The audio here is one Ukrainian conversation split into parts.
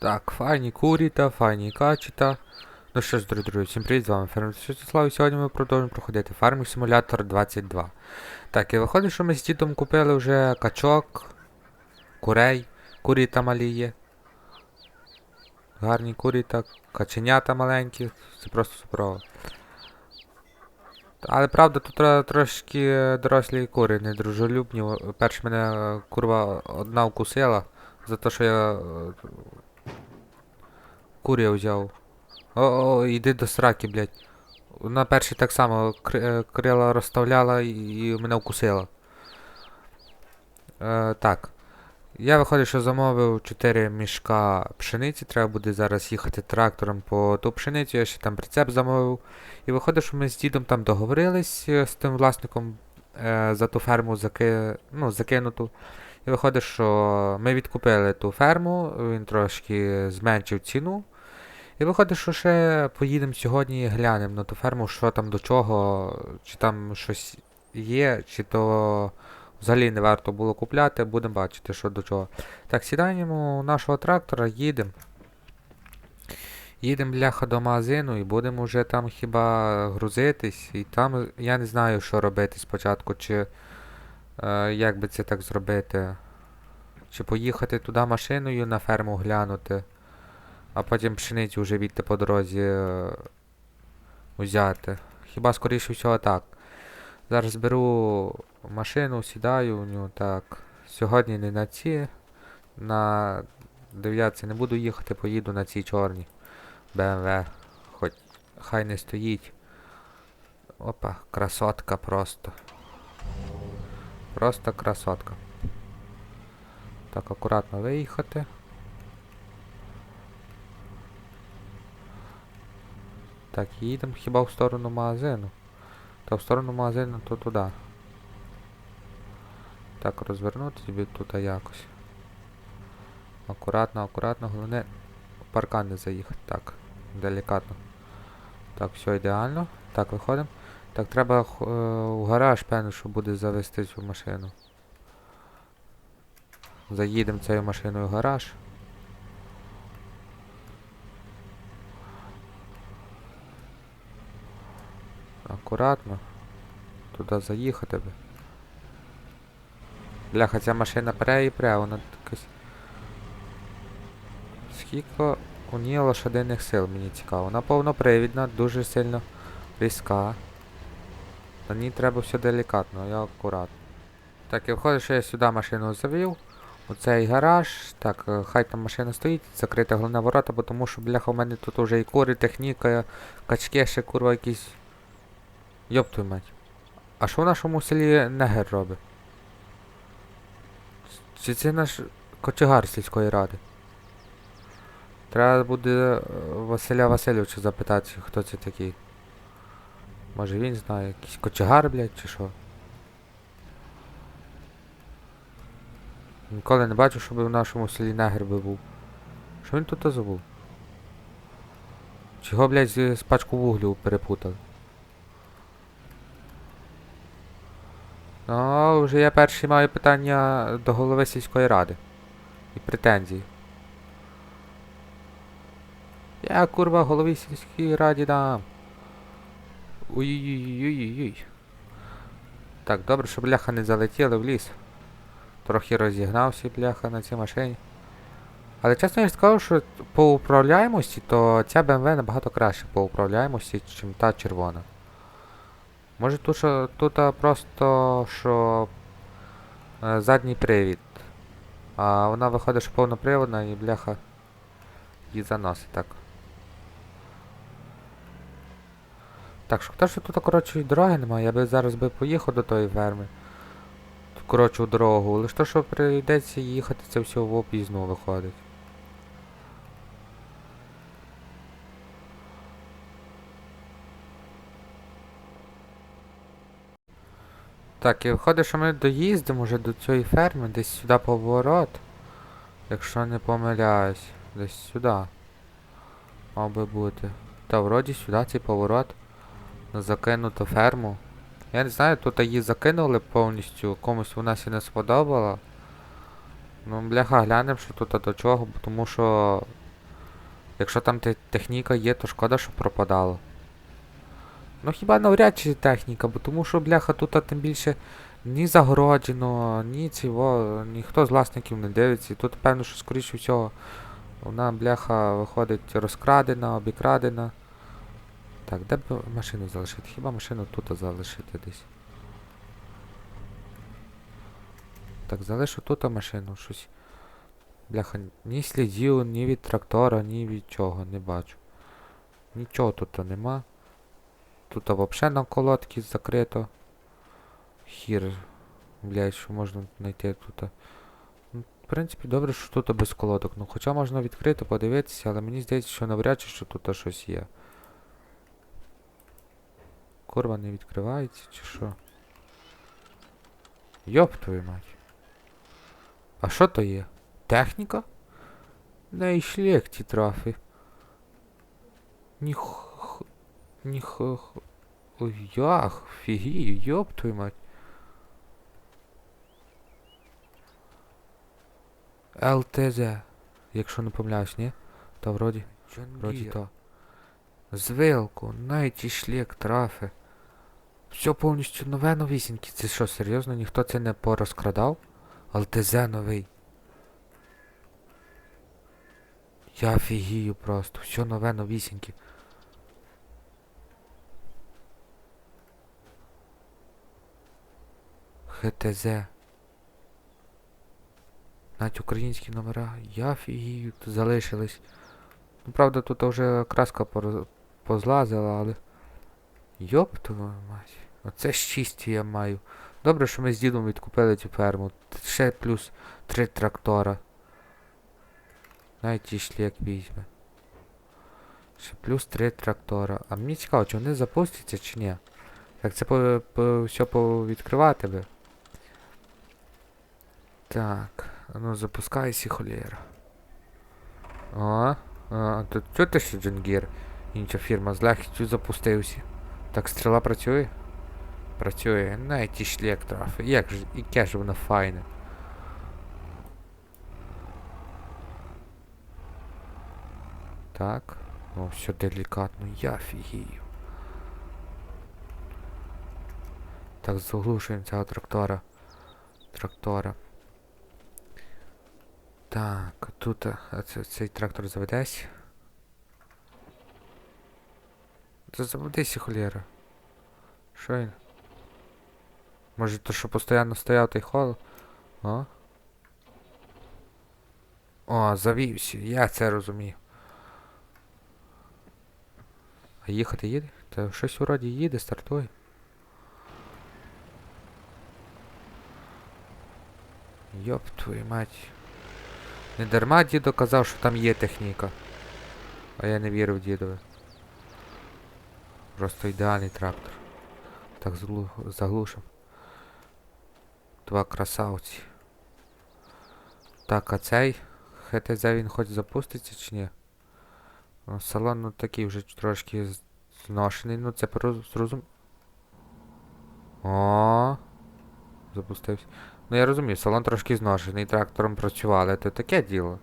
Так, файні куріта, файні качіта. Ну що ж, дорогі друзі, всім привіт, з вами Фермер Святослав, і сьогодні ми продовжуємо проходити Farming Simulator 22. Так, і виходить, що ми з дідом купили вже качок, курей, куріта малі є. Гарні куріта, каченята маленькі, це просто суперово. Але правда, тут трошки дорослі кури недружелюбні. Перш мене курва одна вкусила за те, що я е, куря взяв. О, о, іди до сраки, блядь. Вона перший так само е, крила розставляла і, і мене вкусила. Е, так. Я виходить, що замовив 4 мішка пшениці. Треба буде зараз їхати трактором по ту пшеницю. Я ще там прицеп замовив. І виходить, що ми з дідом там договорились е, з тим власником е, за ту ферму заки... ну, закинуту. І виходить, що ми відкупили ту ферму, він трошки зменшив ціну. І виходить, що ще поїдемо сьогодні і глянемо на ту ферму, що там до чого, чи там щось є, чи то взагалі не варто було купляти, будемо бачити, що до чого. Так, сідаємо у нашого трактора, їдемо. Їдемо бляха до магазину і будемо вже там хіба грузитись. І там я не знаю, що робити спочатку, чи е, як би це так зробити. Чи поїхати туди машиною на ферму глянути, а потім пшеницю вже відти по дорозі е, взяти. Хіба скоріше всього так. Зараз беру машину, сідаю в нього так. Сьогодні не на ці. На дев'ятці не буду їхати, поїду на ці чорні. BMW. Хоч хай не стоїть. Опа, красотка просто. Просто красотка. Так, акуратно виїхати. Так, їдемо хіба в сторону магазину. Та в сторону магазину то туди. Так, розвернути собі тут якось. Акуратно, акуратно, головне паркан не заїхати. Так, делікатно. Так, все ідеально. Так, виходимо. Так, треба е, в гараж, певно, що буде завести цю машину. Заїдемо цією машиною в гараж. Акуратно. Туди заїхати би. Бляха, ця машина пре і пре, вона якась. Скільки у ній лошадиних сил, мені цікаво. Вона повнопривідна, дуже сильно різка. На ній треба все делікатно, я акуратно. Так, і виходить, що я сюди машину завів. У цей гараж. Так, е, хай там машина стоїть, закрита головне ворота, бо тому що, бляха, у мене тут вже і кури, техніка, качки ще курва якісь. Йоп твою мать. А що в нашому селі негер робить? Чи це наш кочегар сільської ради? Треба буде е, Василя Васильовича запитати, хто це такий. Може він знає, якийсь кочегар, блядь, чи що? Ніколи не бачив, щоб в нашому селі негр би був. Що він тут забув? Чого, блядь, з пачку вуглю перепутали? Ну, вже я перший маю питання до голови сільської ради. І претензії. Я курва голові сільській раді дам. Ой-ой-ой-ой-ой. Так, добре, що бляха не залетіли в ліс. Трохи розігнався бляха на цій машині. Але чесно я скажу, що по управляємості, то ця BMW набагато краще по управляємості, ніж та червона. Може тут, що, тут просто що е, задній привід. А вона виходить, що повноприводна і бляха її заносить так. Так, шкода, що тут коротше дороги немає, я би зараз би поїхав до тої ферми. Тут коротшу дорогу, лише то, що прийдеться їхати, це все в об'їзну виходить. Так, і виходить, що ми доїздимо вже до цієї ферми, десь сюди поворот. Якщо не помиляюсь, десь сюди. Мав би бути. Та вроді сюди цей поворот. На закинуту ферму. Я не знаю, тут її закинули повністю, комусь вона сі не сподобала. Ну, бляха, глянемо, що тут до чого, тому що Якщо там техніка є, то шкода, що пропадало. Ну хіба навряд чи техніка, бо тому що, бляха, тут тим більше ні загороджено, ні цього, ніхто з власників не дивиться. І тут, певно, що скоріше всього, вона, бляха, виходить розкрадена, обікрадена. Так, де б машину залишити? Хіба машину тут залишити десь? Так, залишу тут машину, щось. Бляха, ні слідів, ні від трактора, ні від чого, не бачу. Нічого тут нема. Тут взагалі на колодці закрито. Хір. Блять, що можна знайти тут. Ну, в принципі, добре, що тут без колодок. Ну, хоча можна відкрити, подивитися, але мені здається, що навряд чи що тут щось є. Курва не відкривається, чи що? Йоп твою мать. А що то є? Техніка? Не і шлєкті трафи. Ніх... Ніх... Ой, ях, фігію, йоп твою мать. ЛТЗ. Якщо не помиляюсь, ні? Та вроді, вроді то. Звилку, найті шлік, трафи. Все повністю нове новісіньке. Це що, серйозно? Ніхто це не порозкрадав? ЛТЗ новий. Я фігію просто. Все нове новісіньке. ХТЗ. Навіть українські номера. Я фігію, залишились. Ну, правда, тут вже краска позлазила, але. Йоп твою мать. Оце щастя я маю. Добре, що ми з дідом відкупили цю ферму. Ще плюс три трактора. Навіть і шлік візьме. Ще плюс три трактора. А мені цікаво, чи вони запустяться чи ні. Як це по, по, все повідкривати би. Так, ну запускайся, холєра. О, а, тут чути що Джунгір? Інша фірма з легкістю запустився. Так, стріла працює? Працює. Навіть і шлік трафи. Як ж, яке ж воно файне. Так. О, все делікатно. Я фігію. Так, заглушуємо цього трактора. Трактора. Так, тут цей трактор заведесь. Це заведися, холєра. Що він? Може то, що постійно стояв той хол? О? О, завівся, я це розумію. А їхати їде? Та щось вроді їде, стартує. Йоп твою мать. Не дарма дідо казав, що там є техніка. А я не вірив дідові. Просто ідеальний трактор. Так зглу... заглушим. Два красавці. Так, а цей ХТЗ він хоч запуститься чи ні? Ну, Салон ну такий вже трошки зношений, ну це зрозум... О, запустився. Ну я розумію, салон трошки зношений, трактором працювали, це таке діло.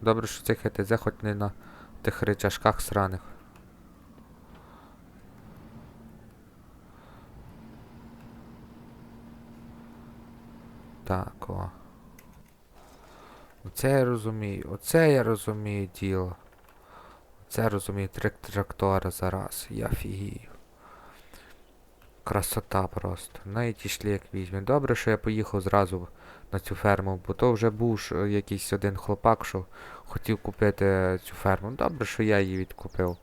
Добре, що цей ХТЗ хоч не на тих речашках сраних. Так, о. Оце я розумію, оце я розумію діло. Оце розумію три трактора зараз. Я фігію. Красота просто. Навіть і шлік візьме. Добре, що я поїхав зразу на цю ферму, бо то вже був е, якийсь один хлопак, що хотів купити цю ферму. Добре, що я її відкупив.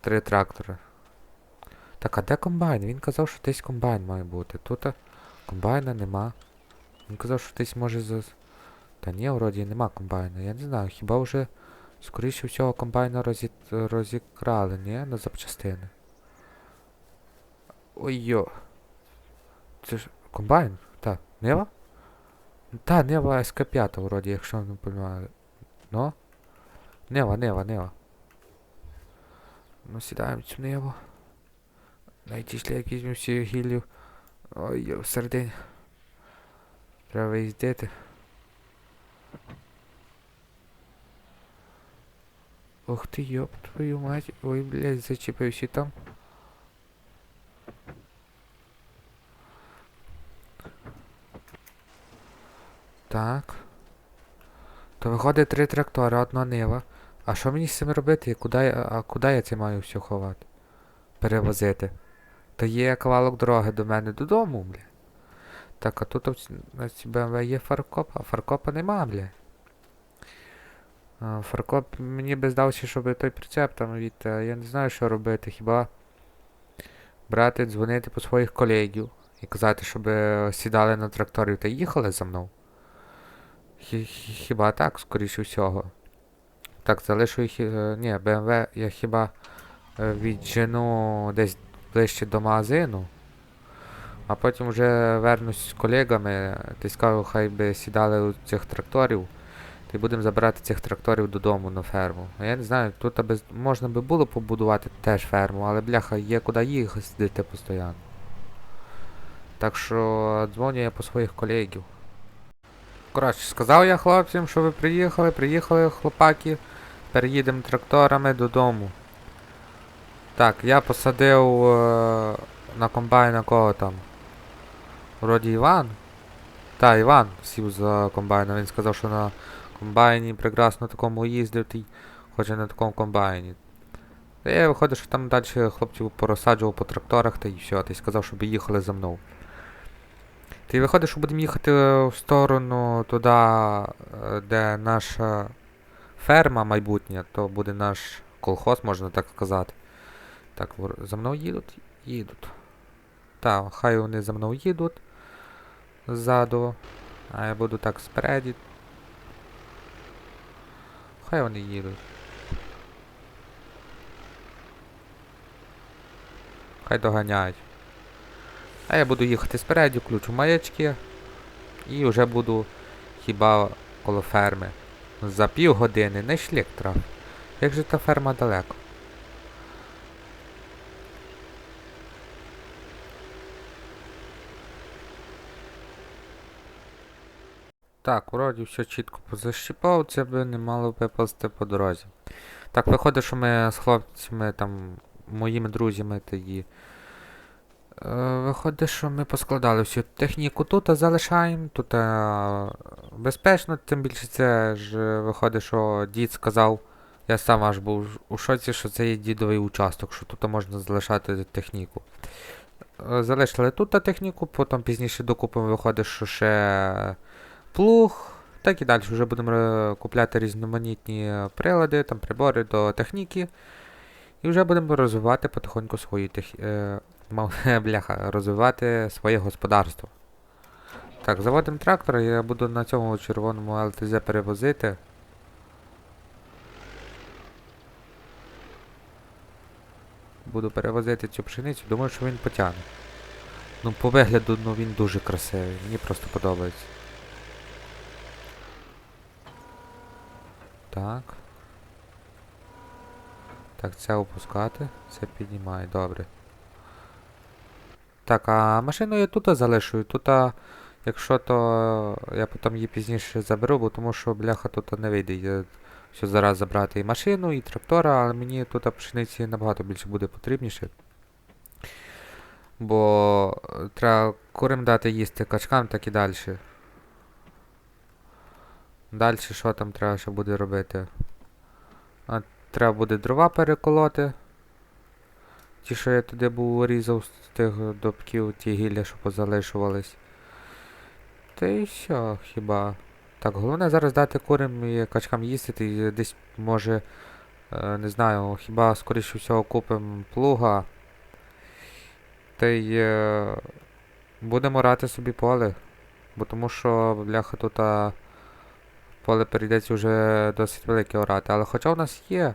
Три трактори. Так, а де комбайн? Він казав, що десь комбайн має бути. Тут е, комбайна нема. Він казав, що десь може за. Та ні, вроді нема комбайна. Я не знаю, хіба вже скоріше всього комбайна розі... розікрали, ні? На запчастини. Ой-йо. Це ж комбайн? Так, Нева? Та, Нева СК5 вроді, якщо не помиляю. Ну? Нева, Нева, Нева. Ну, сідаємо цю Неву. Найти як візьмемо всю гіллю. Ой-йо, всередині. Треба виїздити. Ух ти, йоп, твою мать. Ой, блядь, зачепився там. Так. То виходить три трактори, одна нива. А що мені з цим робити? Куди а куди я це маю все ховати? Перевозити. То є кавалок дороги до мене додому, бля. Так, а тут на цій БМВ є фаркоп, а фаркопа нема, бля. Фаркоп мені би здався, щоб той прицеп там від. Я не знаю, що робити. Хіба брати, дзвонити по своїх колегів і казати, щоб е, сідали на тракторів та їхали за мною. Хі- хі- Хіба так, скоріше всього. Так, залишу їх. е, Ні, БМВ я хіба е, віджену десь ближче до магазину. А потім вже вернусь з колегами, ти скажу, хай би сідали у цих тракторів. Та й будемо забирати цих тракторів додому на ферму. А я не знаю, тут аби, можна би було побудувати теж ферму, але бляха, є куди їздити постійно. Так що дзвоню я по своїх колегів. Коротше, сказав я хлопцям, що ви приїхали, приїхали хлопаки, переїдемо тракторами додому. Так, я посадив е, на комбайна кого там? Вроді Іван. Та, Іван сів за комбайном. Він сказав, що на комбайні прекрасно такому їздив, ти хоче на такому комбайні. Та я виходить, що там далі хлопців порозсаджував по тракторах та й все, й сказав, щоб їхали за мною. Ти виходить, що будемо їхати в сторону туди, е, де наша ферма майбутня, то буде наш колхоз, можна так сказати. Так, за мною їдуть? Їдуть. Так, хай вони за мною їдуть ззаду, а я буду так спереді. Хай вони їдуть. Хай доганяють. А я буду їхати спереді, включу маячки і вже буду хіба коло ферми. За пів години не шлік трав. Як же та ферма далеко? Так, вроді все чітко позащіпав, це би не мало випасти по дорозі. Так, виходить, що ми з хлопцями, там, моїми друзями тоді. Е, виходить, що ми поскладали всю техніку тут, а залишаємо. Тут е, безпечно, тим більше це ж е, виходить, що дід сказав. Я сам аж був у шоці, що це є дідовий участок, що тут можна залишати техніку. Залишили тут техніку, потім пізніше докупимо виходить, що ще плуг. Так і далі вже будемо купляти різноманітні прилади, там прибори до техніки. І вже будемо розвивати потихоньку свою тех... е, бляха, розвивати своє господарство. Так, заводимо трактор, я буду на цьому червоному ЛТЗ перевозити. Буду перевозити цю пшеницю, думаю, що він потягне. Ну, по вигляду, ну він дуже красивий, мені просто подобається. Так. Так, це опускати, це піднімає, добре. Так, а машину я тут залишую. Тут, якщо то я потім її пізніше заберу, бо тому що бляха тут не вийде. Я все зараз забрати і машину, і трактора, але мені тут пшениці набагато більше буде потрібніше. Бо е, треба курим дати їсти качкам, так і далі. Далі що там треба ще буде робити? А, треба буде дрова переколоти. Ті, що я туди був різав з тих добків, ті гілля, що позалишувались. Та і все, хіба. Так, головне зараз дати курям і качкам їсти, і десь може, е, не знаю, хіба скоріше всього купимо плуга. Та й е, будемо орати собі поле. Бо тому що, бляха, тут поле перейдеться вже досить велике орати. Але хоча у нас є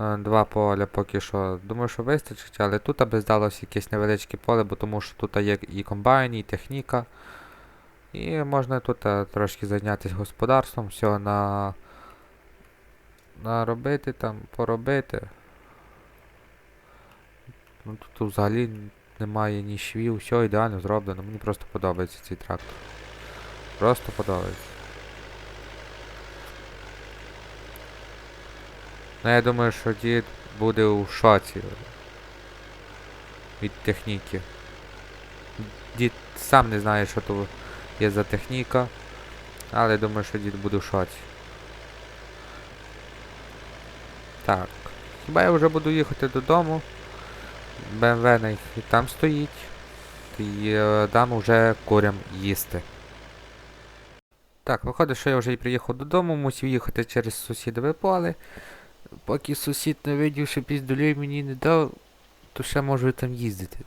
е, два поля поки що, думаю, що вистачить, але тут аби здалося якесь невеличке поле, бо тому що тут є і комбайн, і техніка. І можна тут е, трошки зайнятися господарством, все на наробити там, поробити. Ну тут взагалі немає ні швів, все ідеально зроблено. Мені просто подобається цей трактор. Просто подобається. Ну я думаю, що дід буде у шоці від техніки. Дід сам не знає, що то є за техніка, але думаю, що дід буде в шоці. Так. Хіба я вже буду їхати додому? БМВ і там стоїть. І е, дам уже курям їсти. Так, виходить, що я вже і приїхав додому, мусив їхати через сусідове поле. Поки сусід не видів, що піздолей мені не дав, то ще можу там їздити.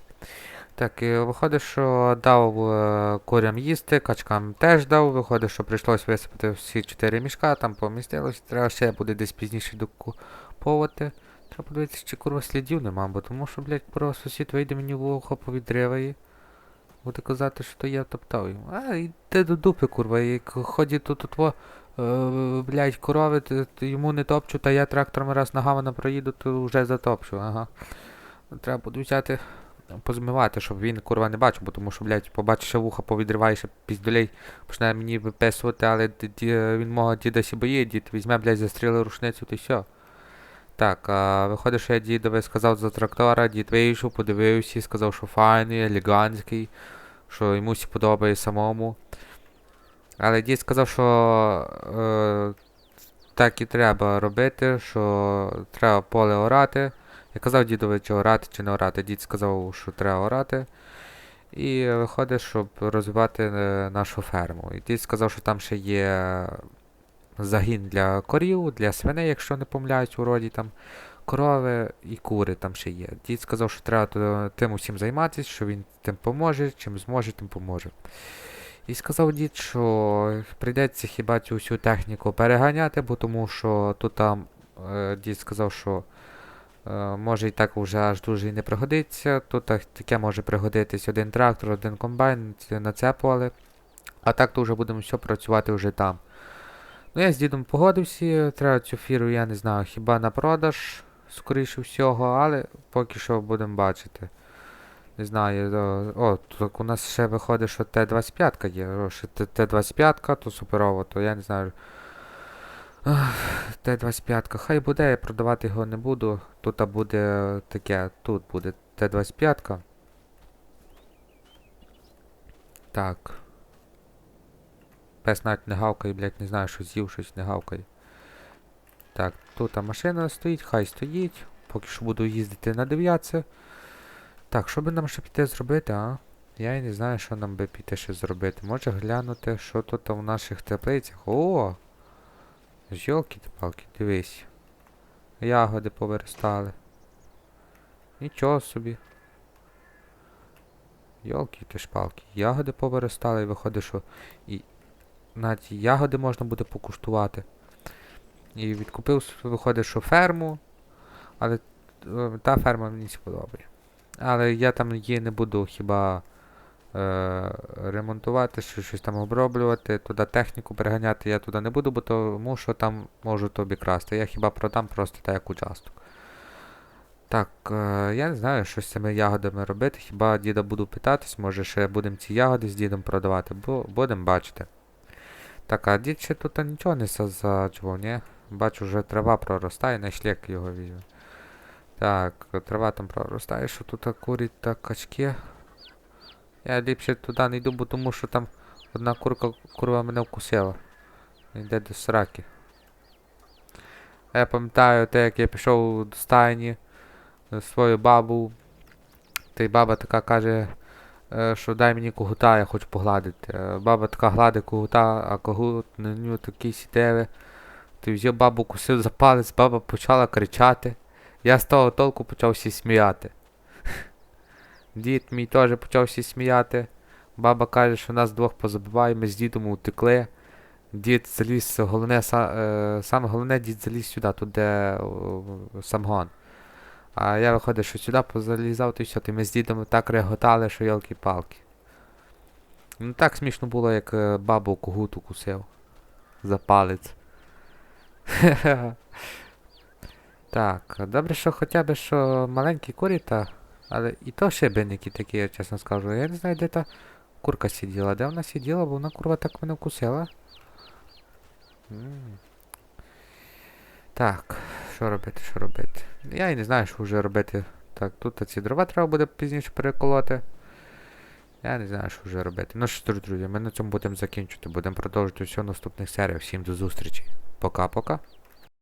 Так, і виходить, що дав е, курям їсти, качкам теж дав. Виходить, що прийшлось висипати всі чотири мішка, там помістилось. Треба ще буде десь пізніше докуповувати. Треба подивитися, чи курва слідів нема, бо тому що, блядь, курва сусід вийде мені в ухо повідриває. Буде казати, що то я топтав йому. А, йди до дупи, курва, як ходить тут отво, е, блядь, корови, т- т- йому не топчу, та я трактором раз на гавана проїду, то вже затопчу, ага. Треба буде взяти, позмивати, щоб він, курва, не бачив, бо тому що, блядь, побачиш, вуха повідриває, ще піздолей почне мені виписувати, але він мого діда сі дід візьме, блядь, застріли рушницю, то й все. Так, а, виходить, що я дідові сказав за трактора, дід вийшов, подивився, сказав, що файний, елегантський, що йому сі подобає самому. Але дід сказав, що е, так і треба робити, що треба поле орати. Я казав дідові, чи орати, чи не орати. Дід сказав, що треба орати. І виходить, щоб розвивати е, нашу ферму. І дід сказав, що там ще є загін для корів, для свиней, якщо не помиляюсь, у роді там корови і кури там ще є. Дід сказав, що треба тим усім займатися, що він тим поможе, чим зможе, тим поможе. І сказав дід, що прийдеться хіба цю всю техніку переганяти, бо тому що тут там е, дід сказав, що е, може і так вже аж дуже і не пригодиться. Тут так- таке може пригодитись один трактор, один комбайн це- на це поле. А так то вже будемо все працювати вже там. Ну, я з дідом погодився, треба цю фіру, я не знаю, хіба на продаж, скоріше всього, але поки що будемо бачити. Не знаю. О, о, так у нас ще виходить, що Т-25 є. О, Т- Т-25, то суперово, то я не знаю. Т-25, хай буде, я продавати його не буду. Тут буде таке, тут буде Т-25. Так. Пес навіть не гавкає, блядь, не знаю, що з'їв, щось не гавкає. Так, тут машина стоїть, хай стоїть. Поки що буду їздити на дев'ятце. Так, що би нам ще піти зробити, а? Я і не знаю, що нам би піти ще зробити. Може глянути, що тут в наших теплицях. О! Жолки палки дивись. Ягоди повиростали. Нічого собі. Йолки ти шпалки. Ягоди повиростали і виходить, що і навіть ягоди можна буде покуштувати. І відкупив, виходить, що ферму, але е, та ферма мені сподобає. Але я там її не буду хіба е, ремонтувати, що щось там оброблювати, туди техніку переганяти я туди не буду, бо тому що там можу тобі красти. Я хіба продам просто так як участок. Так, е, я не знаю, що з цими ягодами робити. Хіба діда буду питатись, може ще будемо ці ягоди з дідом продавати, бо будемо бачити. Так, а дід ще тут нічого не саджував, ні? Бачу, вже трава проростає, на шлях його візьме. Так, трава там проростає, що тут курять та качки. Я ліпше туди не йду, бо тому що там одна курка курва мене вкусила. Йде до сраки. Я пам'ятаю те, як я пішов до стайні е, свою бабу. Та й баба така каже, е, що дай мені когута, я хочу погладити. Е, Баба така гладить когута, а когут на нього такий сідеве. Ти взяв бабу кусив за палець, баба почала кричати. Я з того толку почався сміяти. Дід мій теж почався сміяти. Баба каже, що нас двох позабиває, ми з дідом утекли. Дід заліз, головне, е, саме головне, дід заліз сюди, тут де самгон. А я виходить, що сюди позалізав, то й все, то ми з дідом так реготали, що йолки-палки. Ну так смішно було, як е, бабу когуту кусив. За палець. Так, добре, що хоча б що маленькі куріта, але і то шибеники такі, я чесно скажу. Я не знаю, де та курка сиділа. Де вона сиділа, бо вона курва так мене вкусила. Так, що робити, що робити. Я і не знаю, що вже робити. Так, тут ці дрова треба буде пізніше переколоти. Я не знаю, що вже робити. Ну що ж, друзі, ми на цьому будемо закінчувати. Будемо продовжувати все в наступних серіях. Всім до зустрічі. Пока-пока.